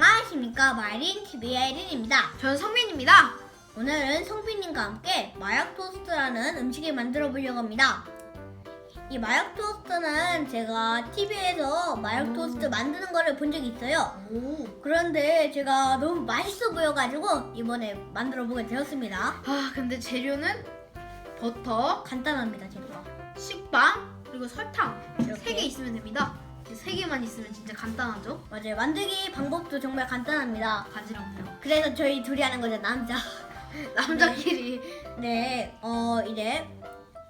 안녕하십니까 마이린 TV의 아이린입니다. 저는 성민입니다. 오늘은 성빈님과 함께 마약 토스트라는 음식을 만들어 보려고 합니다. 이 마약 토스트는 제가 TV에서 마약 오. 토스트 만드는 거를 본 적이 있어요. 오. 그런데 제가 너무 맛있어 보여가지고 이번에 만들어 보게 되었습니다. 아 근데 재료는 버터, 간단합니다, 제가. 식빵 그리고 설탕 이렇게. 세개 있으면 됩니다. 이세 개만 있으면 진짜 간단하죠? 맞아요. 만들기 방법도 정말 간단합니다. 간지럽네요. 그래서 저희 둘이 하는 거죠, 남자. 남자끼리 네, 어, 이제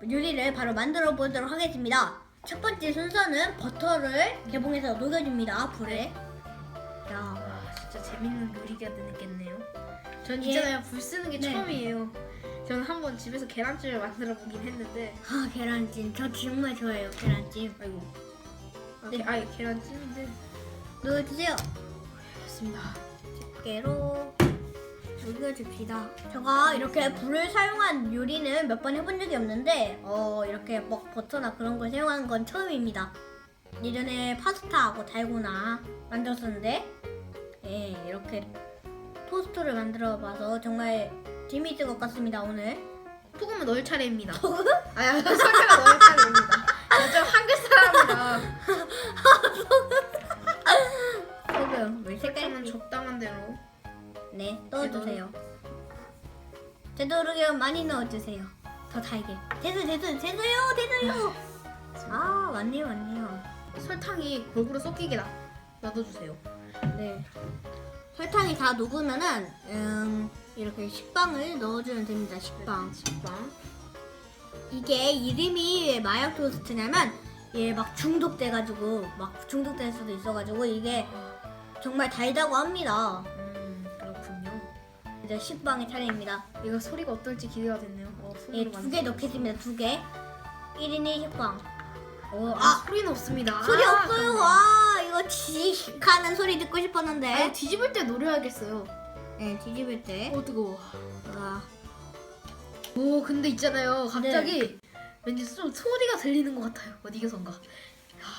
요리를 바로 만들어 보도록 하겠습니다. 첫 번째 순서는 버터를 개봉해서 녹여줍니다, 불에. 자, 아, 진짜 재밌는 요리가 되겠네요. 전 예. 있잖아요 불 쓰는 게 네. 처음이에요. 저는 한 번 집에서 계란찜을 만들어 보긴 했는데 아, 계란찜. 저 정말 좋아해요, 계란찜. 아이고 아, 네. 게- 아예 계란찜인데 녹여주세요. 됐습니다. 집게로 녹여줍시다. 제가 이렇게 불을 사용한 요리는 몇 번 해본 적이 없는데, 어, 이렇게 뭐 버터나 그런 걸 사용하는 건 처음입니다. 예전에 파스타하고 달고나 만들었었는데, 예, 이렇게 토스트를 만들어 봐서 정말 재미있을 것 같습니다, 오늘. 소금을 넣을 차례입니다. 소금? 아야 설탕을 넣을 차례입니다. 좀 한글 사람이라 소금, 물 설탕은 색깔 적당한 대로. 네, 넣어주세요. 되도록이면 많이 넣어주세요. 더 달게. 됐어, 됐어, 됐어요, 됐어요. 아, 맞네요, 맞네요. 설탕이 골고루 섞이게 놔, 놔둬주세요. 네. 설탕이 다 녹으면은 음, 이렇게 식빵을 넣어주면 됩니다. 식빵. 식빵. 이게 이름이 왜 마약 토스트냐면 얘 막 중독돼가지고 막 중독될 수도 있어가지고 이게 정말 달다고 합니다. 음 그렇군요. 이제 식빵의 차례입니다. 이거 소리가 어떨지 기대가 됐네요. 어, 예, 두 개 넣겠습니다. 두 개. 1인 1 식빵. 어, 아, 아, 소리는 없습니다. 소리 아, 없어요. 아깝네. 와, 이거 지익하는 소리 듣고 싶었는데. 아니, 뒤집을 때 노려야겠어요. 네, 뒤집을 때. 어 뜨거워. 와, 오 근데 있잖아요. 갑자기 네. 왠지 좀 소리가 들리는 것 같아요. 어디서인가.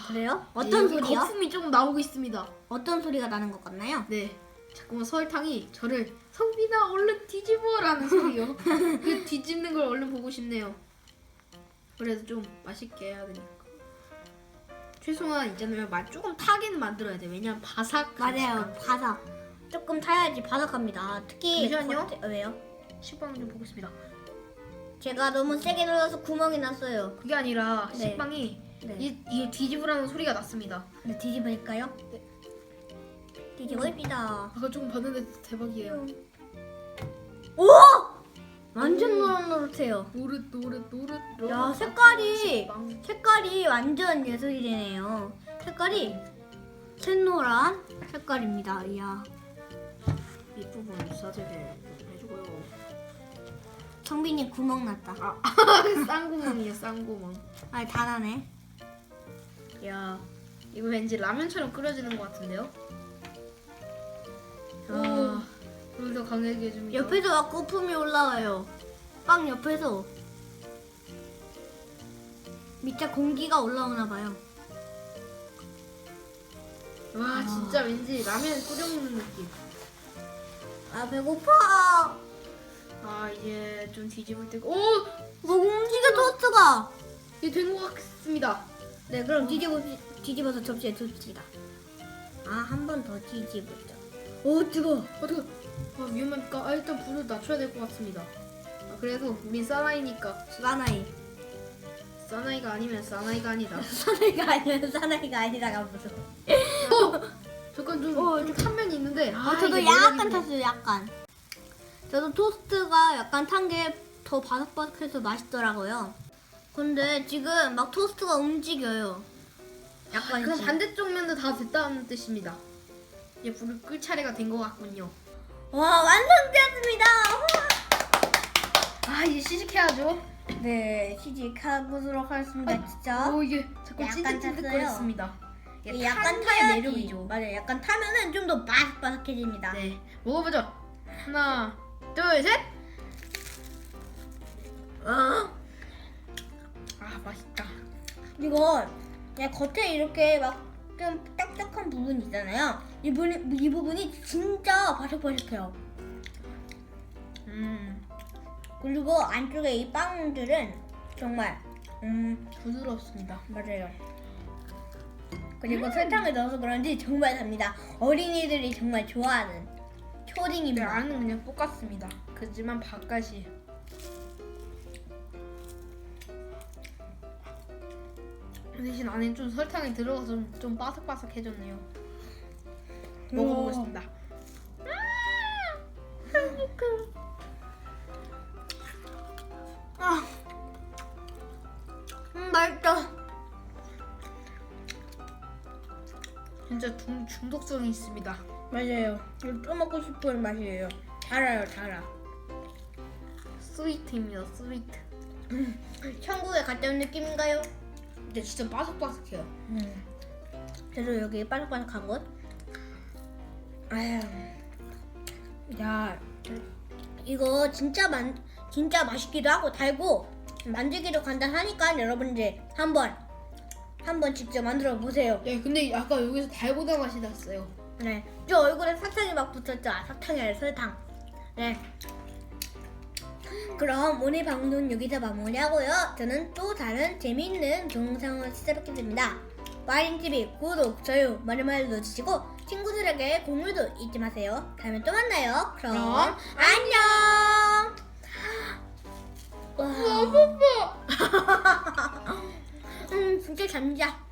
그래요? 어떤 여기 소리요? 거품이 좀 나오고 있습니다. 어떤 소리가 나는 것 같나요? 네. 자꾸만 설탕이 저를 성빈아 얼른 뒤집어라는 소리요. 그 뒤집는 걸 얼른 보고 싶네요. 그래도 좀 맛있게 해야 되니까. 최소한 있잖아요. 맛 조금 타게는 만들어야 돼. 왜냐면 바삭. 맞아요. 바삭. 조금 타야지 바삭합니다. 특히 잠시만요. 겉에- 어, 왜요? 식빵 좀 보겠습니다. 제가 너무 세게 눌러서 구멍이 났어요. 그게 아니라 네. 식빵이 네. 이, 이 뒤집으라는 소리가 났습니다. 네, 뒤집을까요? 네. 뒤집읍시다. 아까 조금 봤는데 대박이에요. 오! 완전 노릇노릇해요. 노릇 노릇 노릇 노릇. 야, 색깔이 식빵. 색깔이 완전 예술이네요. 색깔이 샛노란 색깔입니다. 이야. 윗부분 사제게 해주고요. 성빈이 구멍 났다. 쌍구멍이에요 쌍구멍. 아, 다 나네. 야 이거 왠지 라면처럼 끓여지는 것 같은데요? 아. 오, 불더 강하게 해줍니다. 옆에서 막 거품이 올라와요. 빵 옆에서. 밑에 공기가 올라오나 봐요. 와 진짜 왠지 라면 끓여 먹는 느낌. 아 배고파. 아 이제 좀 뒤집을 때가 오뭐 움직여 토스트가. 이게 된것 같습니다. 네 그럼 뒤집어 뒤집어서 접시에 둡시다. 아 한 번 더 뒤집었죠. 오 뜨거. 어떻게 아, 위험하니까 아, 일단 불을 낮춰야 될 것 같습니다. 아, 그래도 우린 사나이니까 사나이. 사나이가 아니면 사나이가 아니다. 사나이가 아니면 사나이가 아니라가 무슨. 잠깐 좀, 어, 좀 탄면이 있는데 아, 저도 이게 약간 매력이네. 탔어요 약간. 저도 토스트가 약간 탄 게 더 바삭바삭해서 맛있더라고요. 근데 지금 막 토스트가 움직여요. 약간 그럼 반대쪽 면도 다 됐다는 뜻입니다. 이제 불을 끌 차례가 된 것 같군요. 와 완성되었습니다. 아 이제 시식해야죠. 네 시식해보도록 하겠습니다. 진짜. 오 이게 자꾸 약간 찐득찐득거렸습니다. 이게 약간 타야지. 매력이죠. 맞아요. 약간 타면은 좀 더 바삭바삭해집니다. 네 먹어보죠. 하나 둘 셋. 어? 아 맛있다. 이거 그냥 겉에 이렇게 막 좀 딱딱한 부분 있잖아요. 이 부분이, 이 부분이 진짜 바삭바삭해요. 음 그리고 안쪽에 이 빵들은 정말 음 부드럽습니다. 맞아요. 그리고 설탕을 넣어서 그런지 정말 답니다. 어린이들이 정말 좋아하는 네, 초딩입니다. 안은 그냥 똑같습니다. 그지만 바깥이 대신 안에 좀 설탕이 들어가서 좀, 좀 바삭바삭해졌네요. 먹어보겠습니다. 아, 음, 맛있다. 진짜 중, 중독성이 있습니다. 맞아요. 이거 또 먹고 싶은 맛이에요. 달아요, 달아. 스위트입니다. 스위트. 천국에 갔다 온 느낌인가요? 근데 진짜 바삭바삭해요. 음. 그래서 여기 바삭바삭한 곳. 아유. 야, 이거 진짜 만 진짜 맛있기도 하고 달고 만들기도 간단하니까 여러분들 한번 한번 직접 만들어 보세요. 네, 근데 아까 여기서 달고나 맛이 났어요. 네, 저 얼굴에 사탕이 막 붙었죠. 아, 사탕이 아니라 설탕. 네. 그럼 오늘 방송 여기서 마무리하고요. 저는 또 다른 재미있는 동영상을 찾아뵙겠습니다. 와인TV 구독, 좋아요 많이 많이 눌러주시고 친구들에게 공유도 잊지 마세요. 다음에 또 만나요. 그럼, 그럼 안녕. 와. 음, 진짜 잠자.